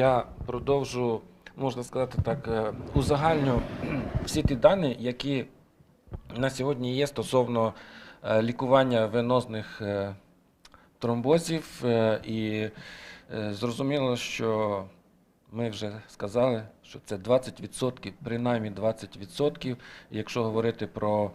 Я продовжу, можна сказати так, е, узагальню всі ті дані, які на сьогодні є стосовно е, лікування венозних е, тромбозів. І зрозуміло, що ми вже сказали, що це 20%, принаймні 20%. Якщо говорити про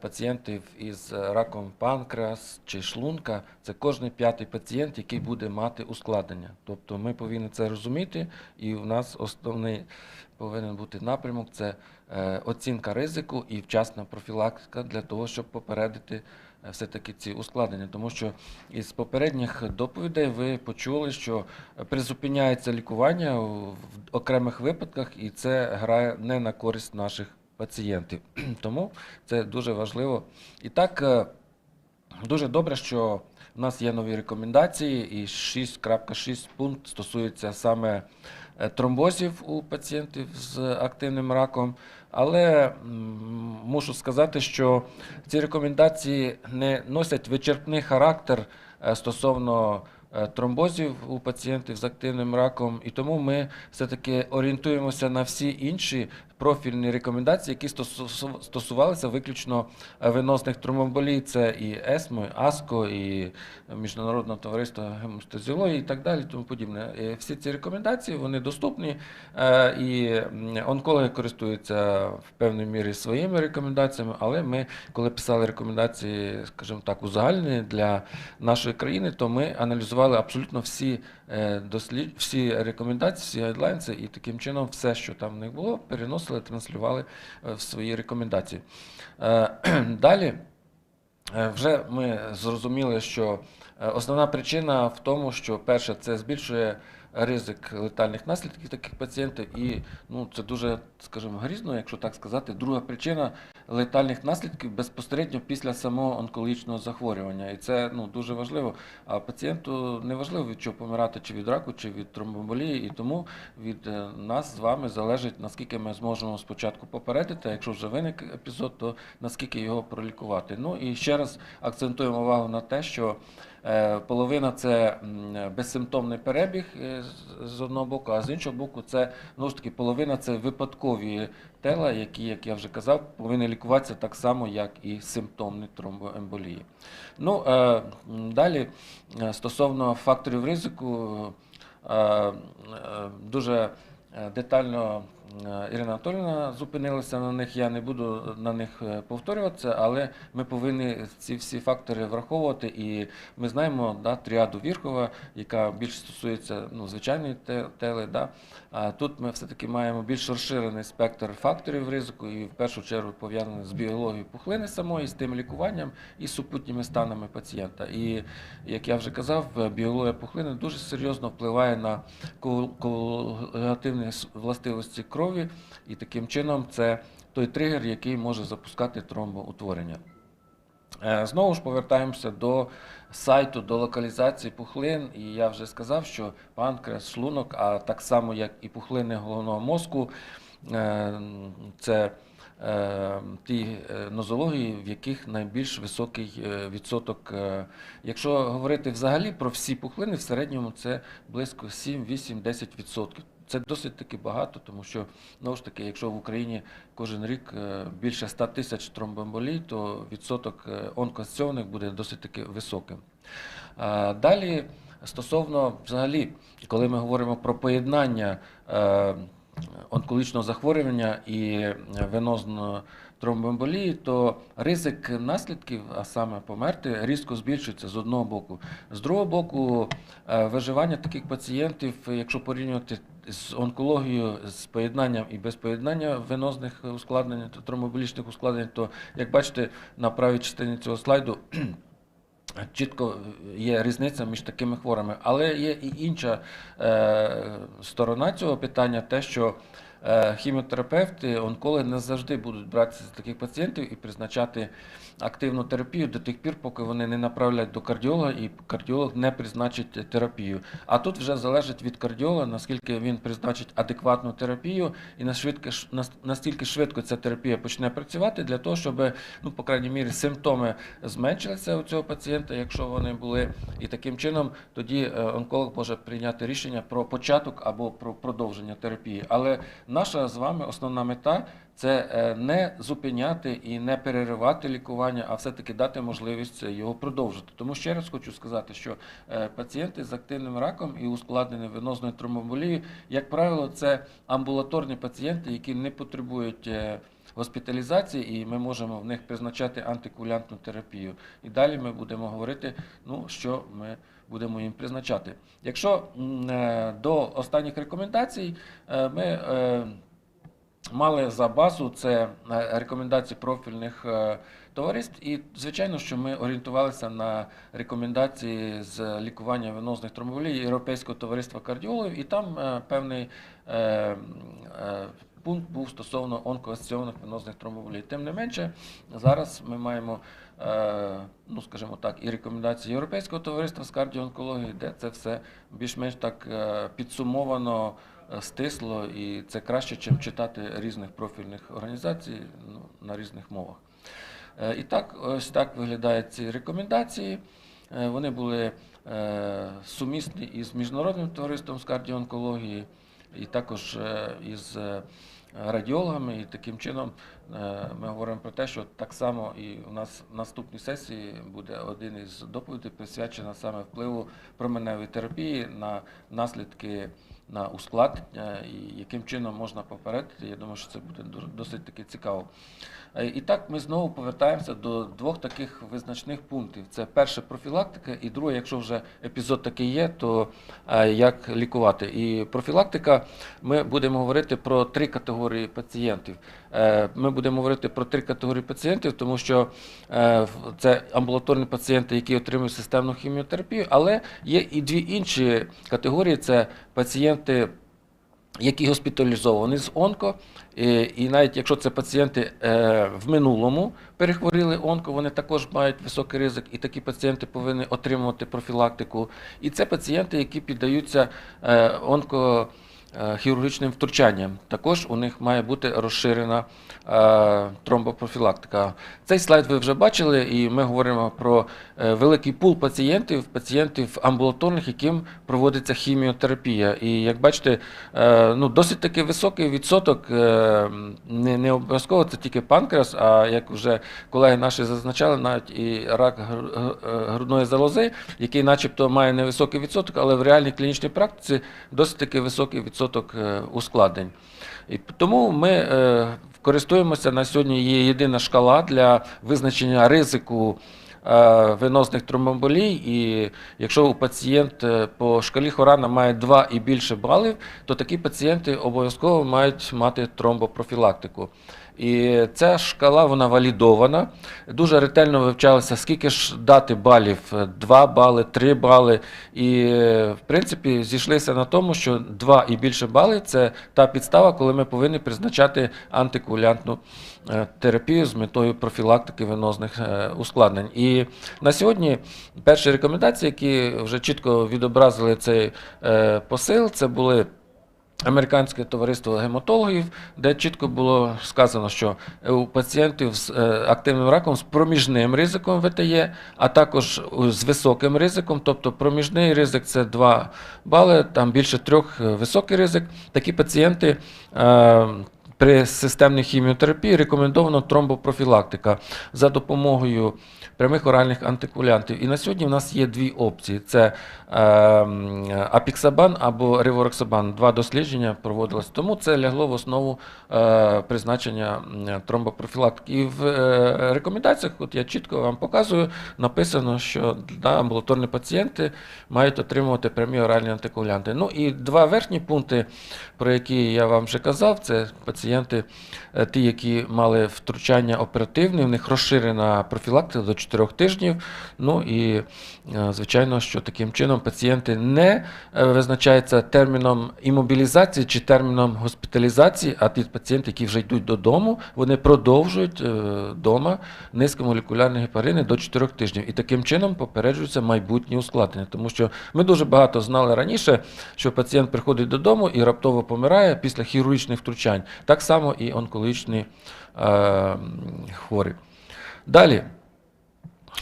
пацієнтів із раком панкреас чи шлунка, це кожний п'ятий пацієнт, який буде мати ускладнення. Тобто ми повинні це розуміти, і в нас основний повинен бути напрямок це е, оцінка ризику і вчасна профілактика для того, щоб попередити е, все-таки ці ускладнення. Тому що із попередніх доповідей ви почули, що призупиняється лікування в окремих випадках, і це грає не на користь наших пацієнтів. Тому це дуже важливо. І так, е, дуже добре, що в нас є нові рекомендації, і 6.6 пункт стосується саме е, тромбозів у пацієнтів з активним раком. Але мушу сказати, що ці рекомендації не носять вичерпний характер е, стосовно тромбозів у пацієнтів з активним раком, і тому ми все-таки орієнтуємося на всі інші профільні рекомендації, які стосувалися виключно е, венозних тромболій. Це і ЕСМО, і АСКО, і Міжнародне товариство гемостазіології і так далі, тому подібне. І всі ці рекомендації вони доступні, е, і онкологи користуються в певній мірі своїми рекомендаціями, але ми, коли писали рекомендації, скажімо так, узагальнені для нашої країни, то ми аналізували абсолютно всі е, дослід... всі рекомендації, всі гайдлайнси, і таким чином все, що там в них було, переносили, транслювали е, в свої рекомендації. Е, Далі. Вже ми зрозуміли, що основна причина в тому, що перше, це збільшує ризик летальних наслідків таких пацієнтів, і ну це дуже, скажімо, грізно, якщо так сказати. Друга причина летальних наслідків безпосередньо після самого онкологічного захворювання. І це ну дуже важливо. А пацієнту не важливо від чого помирати, чи від раку, чи від тромбоболії. і тому від е, нас з вами залежить наскільки ми зможемо спочатку попередити. а Якщо вже виник епізод, то наскільки його пролікувати. Ну і ще раз акцентуємо увагу на те, що половина це безсимптомний перебіг е, з- одного боку, а з іншого боку, це знову ж таки половина це випадкові тела, які, як я вже казав, повинні лікуватися так само, як і симптомні тромбоемболії. Ну е, далі е, стосовно факторів ризику. Е, е, Дуже е, детально е, Ірина Анатоліївна зупинилася на них. Я не буду на них е, повторюватися, але ми повинні ці всі фактори враховувати. І ми знаємо да, тріаду Вірхова, яка більше стосується ну, звичайної те- тели. Да. А тут ми все-таки маємо більш розширений спектр факторів ризику, і в першу чергу пов'язаний з біологією пухлини самої, з тим лікуванням і супутніми станами пацієнта. І як я вже казав, е, біологія пухлини дуже серйозно впливає на коагу- коагулятивні властивості крові, і таким чином це той тригер, який може запускати тромбоутворення. Е, Знову ж повертаємося до сайту, до локалізації пухлин. І я вже сказав, що панкреас, шлунок, а так само як і пухлини головного мозку, е, це е, ті нозології, в яких найбільш високий відсоток. Якщо говорити взагалі про всі пухлини, в середньому це близько 7, 8, 10 відсотків. Це досить таки багато, тому що знову ж таки, якщо в Україні кожен рік е, більше 100 тисяч тромбоемболій, то відсоток е, буде досить таки високим. Далі, стосовно взагалі, коли ми говоримо про поєднання е, онкологічного захворювання і венозної тромбоемболії, то ризик наслідків, а саме померти, різко збільшується з одного боку. З другого боку, виживання таких пацієнтів, якщо порівнювати з онкологією, з поєднанням і без поєднання венозних ускладнень, тромбоемболічних ускладнень, то як бачите на правій частині цього слайду. Чітко є різниця між такими хворими, але є і інша е, сторона цього питання, те, що хіміотерапевти, онкологи не завжди будуть братися з таких пацієнтів і призначати активну терапію до тих пір, поки вони не направлять до кардіолога і кардіолог не призначить терапію. А тут вже залежить від кардіолога, наскільки він призначить адекватну терапію і настільки швидко ця терапія почне працювати для того, щоб, ну, по крайній мірі, симптоми зменшилися у цього пацієнта, якщо вони були. І таким чином тоді е, онколог може прийняти рішення про початок або про продовження терапії. Але наша з вами основна мета це е, не зупиняти і не переривати лікування, а все-таки дати можливість його продовжити. Тому ще раз хочу сказати, що е, пацієнти з активним раком і ускладненою венозною тромбоемболією, як правило, це амбулаторні пацієнти, які не потребують. е, Госпіталізації, і ми можемо в них призначати антикоагулянтну терапію. І далі ми будемо говорити, ну що ми будемо їм призначати. Якщо е, до останніх рекомендацій е, ми е, мали за базу це рекомендації профільних товариств, і звичайно, що ми орієнтувалися на рекомендації з лікування венозних тромболій Європейського товариства кардіологів, і там певний пункт був стосовно онкоасоційованих венозних тромболій. Тим не менше, зараз ми маємо. Е, Ну, скажімо так, і рекомендації Європейського товариства з кардіоонкології, де це все більш-менш так е, підсумовано е, стисло, і це краще, ніж читати різних профільних організацій ну, на різних мовах. І так, ось так виглядають ці рекомендації. Вони були сумісні із міжнародним товариством з кардіоонкології, і також із радіологами. І таким чином е, ми говоримо про те, що так само і у нас в наступній сесії буде один із доповідей присвячена саме впливу променевої терапії на наслідки на ускладнення і яким чином можна попередити. Я думаю, що це буде досить таки цікаво. Е, І так ми знову повертаємося до двох таких визначних пунктів: це перше профілактика, і друге, якщо вже епізод такий є, то е, як лікувати. І профілактика, ми будемо говорити про три категорії пацієнтів. Е, Ми будемо говорити про три категорії пацієнтів, тому що це амбулаторні пацієнти, які отримують системну хіміотерапію, але є і дві інші категорії: це пацієнти які госпіталізовані з онко, і, і навіть якщо це пацієнти е, в минулому перехворіли онко, вони також мають високий ризик, і такі пацієнти повинні отримувати профілактику. І це пацієнти, які піддаються е, онко. Е, Хірургічним втручанням також у них має бути розширена е, тромбопрофілактика. Цей слайд ви вже бачили, і ми говоримо про е, великий пул пацієнтів, пацієнтів амбулаторних, яким проводиться хіміотерапія. І як бачите, ну, досить таки високий відсоток, не, не обов'язково це тільки панкреас, а як вже колеги наші зазначали, навіть і рак грудної залози, який начебто має невисокий відсоток, але в реальній клінічній практиці досить таки високий відсоток е, ускладнень. І тому ми е, користуємося на сьогодні. Є єдина шкала для визначення ризику Виносних венозних тромбомболій. І якщо пацієнт е, по шкалі Хорана має 2 і більше балів, то такі пацієнти обов'язково мають мати тромбопрофілактику. І ця шкала вона валідована. Дуже ретельно вивчалося, скільки ж дати балів: 2 бали, 3 бали. І, в принципі, зійшлися на тому, що 2 і більше бали це та підстава, коли ми повинні призначати антикоагулянтну е, терапію з метою профілактики венозних е, ускладнень. І на сьогодні перші рекомендації, які вже чітко відобразили цей е, посил, це були. Американське товариство гематологів, де чітко було сказано, що у пацієнтів з е, активним раком з проміжним ризиком ВТЄ, а також з високим ризиком, тобто проміжний ризик це 2 бали, там більше трьох е, високий ризик. Такі пацієнти е, при системній хіміотерапії рекомендовано тромбопрофілактика за допомогою прямих оральних антикоагулянтів. І на сьогодні в нас є дві опції: це е, апіксабан або ривороксабан. Два дослідження проводилось. Тому це лягло в основу е, призначення тромбопрофілактики. І в е, рекомендаціях, от я чітко вам показую, написано, що да, амбулаторні пацієнти мають отримувати прямі оральні антикоагулянти. Ну і два верхні пункти, про які я вам вже казав, це пацієнти, е, ті, які мали втручання оперативне, в них розширена профілактика до 4 тижнів. Ну і е, звичайно, що таким чином пацієнти не е, визначаються терміном імобілізації чи терміном госпіталізації, а ті пацієнти, які вже йдуть додому, вони продовжують вдома низькомолекулярні гепарини до 4 тижнів. І таким чином попереджуються майбутні ускладнення. Тому що ми дуже багато знали раніше, що пацієнт приходить додому і раптово помирає після хірургічних втручань. Так само і онкологічні е, хворі. Далі.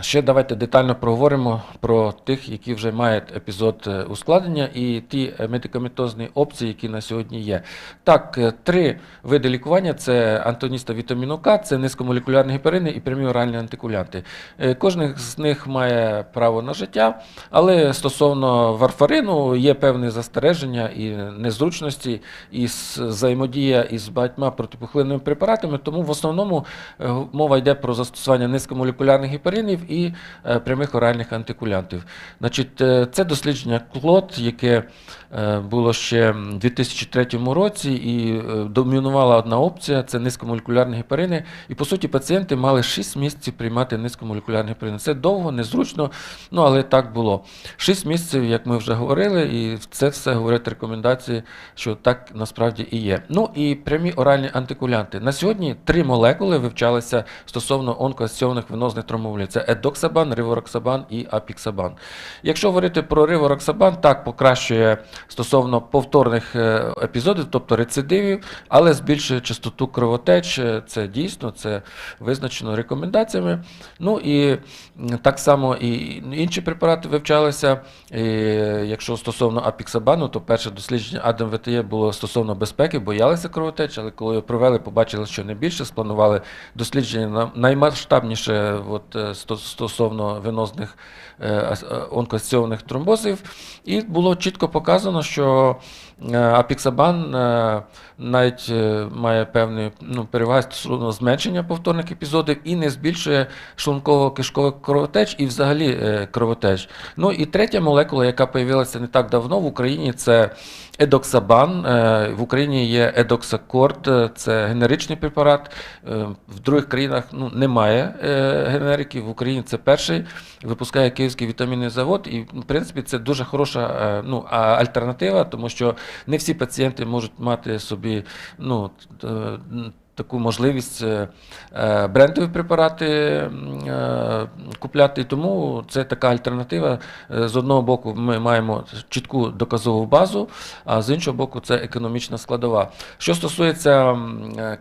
Ще давайте детально проговоримо про тих, які вже мають епізод е, ускладнення, і ті е, медикаментозні опції, які на сьогодні є. Так, е, три види лікування: це антоніста вітаміну К, це низькомолекулярні гепарини і прямі оральні антикулянти. Кожен з них має право на життя, але стосовно варфарину є певні застереження і незручності, і взаємодія із багатьма протипухлинними препаратами. Тому в основному мова йде про застосування низькомолекулярних гепаринів і е, прямих оральних антикулянтів. Значить, е, це дослідження клот, яке е, було ще в 2003 році, і домінувала одна опція це низькомолекулярні гепарини. І по суті, пацієнти мали 6 місяців приймати низькомолекулярні гепарини. Це довго, незручно, ну але так було. 6 місяців, як ми вже говорили, і це все говорять рекомендації, що так насправді і є. Ну і прямі оральні антикулянти. На сьогодні три молекули вивчалися стосовно онкоасоційованих венозних тромболій. Це едоксабан, ривороксабан і апіксабан. Якщо говорити про ривороксабан, так покращує стосовно повторних е, епізодів, тобто рецидивів, але збільшує частоту кровотеч. Е, Це дійсно, це визначено рекомендаціями. Ну і так само і інші препарати вивчалися. І, якщо стосовно апіксабану, то перше дослідження Адам ВТЄ було стосовно безпеки, боялися кровотеч, але коли провели, побачили, що не більше, спланували дослідження на- наймасштабніше от, е, стосовно венозних е, е, онкоасоційованих тромбозів. І було чітко показано, що е, апіксабан навіть має певні ну, переваги стосовно зменшення повторних епізодів і не збільшує шлунково-кишкових кровотеч і взагалі кровотеч. Ну і третя молекула, яка з'явилася не так давно в Україні, це едоксабан. В Україні є едоксакорд, це генеричний препарат. В других країнах ну, немає генериків. В Україні це перший. Випускає Київський вітамінний завод. І, в принципі, це дуже хороша е, ну, альтернатива, тому що не всі пацієнти можуть мати собі ну, е, таку можливість е, е, брендові препарати е, купляти. І Тому це така альтернатива. З одного боку, ми маємо чітку доказову базу, а з іншого боку, це економічна складова. Що стосується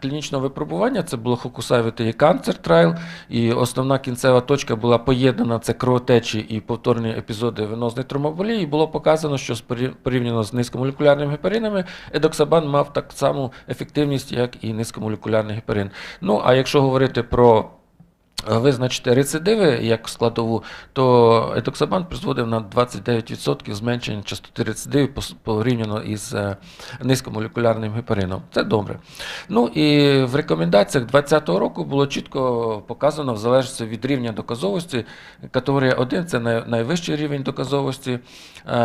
клінічного випробування, це було Хокусай Cancer Trial, і основна кінцева точка була поєднана це кровотечі і повторні епізоди венозної тромболії. І було показано, що порівняно з низькомолекулярними гепаринами, едоксабан мав так само ефективність, як і низькомолекулярний гепарин. Ну а якщо говорити про Визначити рецидиви як складову, то етоксабан призводив на 29% зменшення частоти рецидивів порівняно із е, низькомолекулярним гепарином. Це добре. Ну і в рекомендаціях 2020 року було чітко показано, в залежності від рівня доказовості, категорія 1 це найвищий рівень доказовості, е,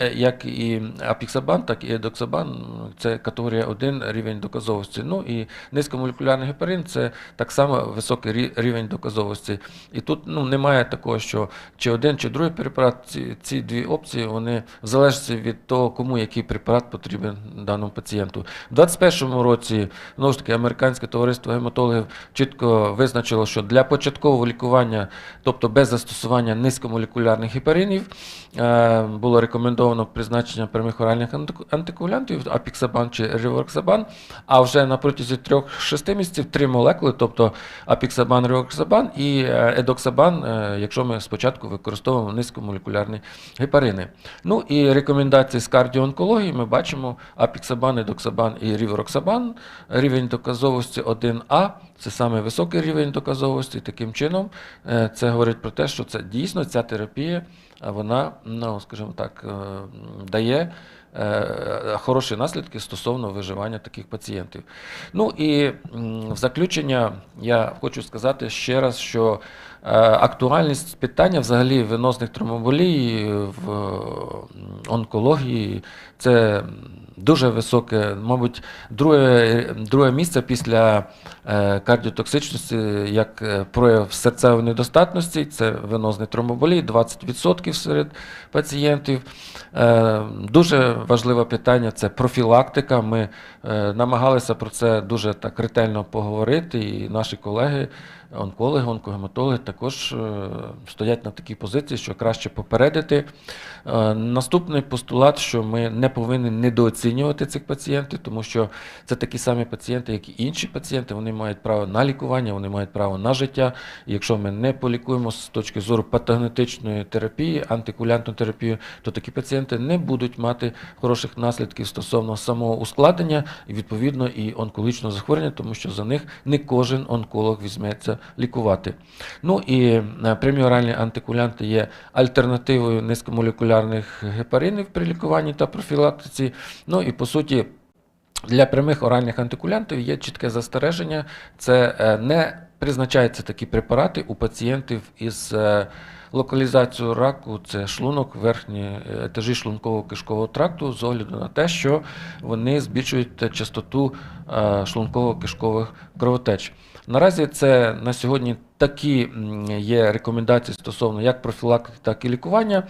е, як і апіксабан, так і едоксабан це категорія 1 рівень доказовості. Ну і низькомолекулярний гепарин це так само високий рівень доказовості. І тут ну, немає такого, що чи один, чи другий препарат, ці, ці дві опції, вони в залежності від того, кому який препарат потрібен даному пацієнту. У 2021 році знову ж таки американське товариство гематологів чітко визначило, що для початкового лікування, тобто без застосування низькомолекулярних гепаринів, е, було рекомендовано призначення прямих оральних антику- антикоагулянтів, апіксабан чи ривоксабан, а вже на протязі 3-6 місяців три молекули, тобто апіксабан, ривоксабан і е, едоксабан, е, якщо ми спочатку використовуємо низькомолекулярні гепарини. Ну і рекомендації з кардіоонкології ми бачимо апіксабан, едоксабан і рівроксабан. Рівень доказовості 1А це саме високий рівень доказовості. Таким чином, е, це говорить про те, що це дійсно ця терапія, а вона, ну скажімо так, е, дає. е, Хороші наслідки стосовно виживання таких пацієнтів. Ну і в заключення я хочу сказати ще раз, що е, актуальність питання взагалі венозних тромболій в онкології це дуже високе, мабуть, друге, друге місце після е, кардіотоксичності, як е, прояв серцевої недостатності, це венозний тромбоболій, 20% серед пацієнтів. Е, Дуже важливе питання це профілактика. Ми намагалися про це дуже так ретельно поговорити, і наші колеги, онкологи, онкогематологи також е, стоять на такій позиції, що краще попередити. Е, Наступний постулат, що ми не повинні недооцінювати цих пацієнтів, тому що це такі самі пацієнти, як і інші пацієнти. Вони мають право на лікування, вони мають право на життя. І якщо ми не полікуємо з точки зору патогенетичної терапії, антикулянтної терапії, то такі пацієнти не будуть мати хороших наслідків стосовно самого ускладнення і відповідно і онкологічного захворювання, тому що за них не кожен онколог візьметься лікувати. Ну і е, прямі оральні антикулянти є альтернативою низькомолекулярних гепаринів при лікуванні та профілактиці. Ну і по суті. Для прямих оральних антикулянтів є чітке застереження. Це е, не призначаються такі препарати у пацієнтів із локалізацією раку, це шлунок, верхні е, етажі шлунково-кишкового тракту, з огляду на те, що вони збільшують частоту е, шлунково-кишкових кровотеч. Наразі це на сьогодні такі є рекомендації стосовно як профілактики, так і лікування.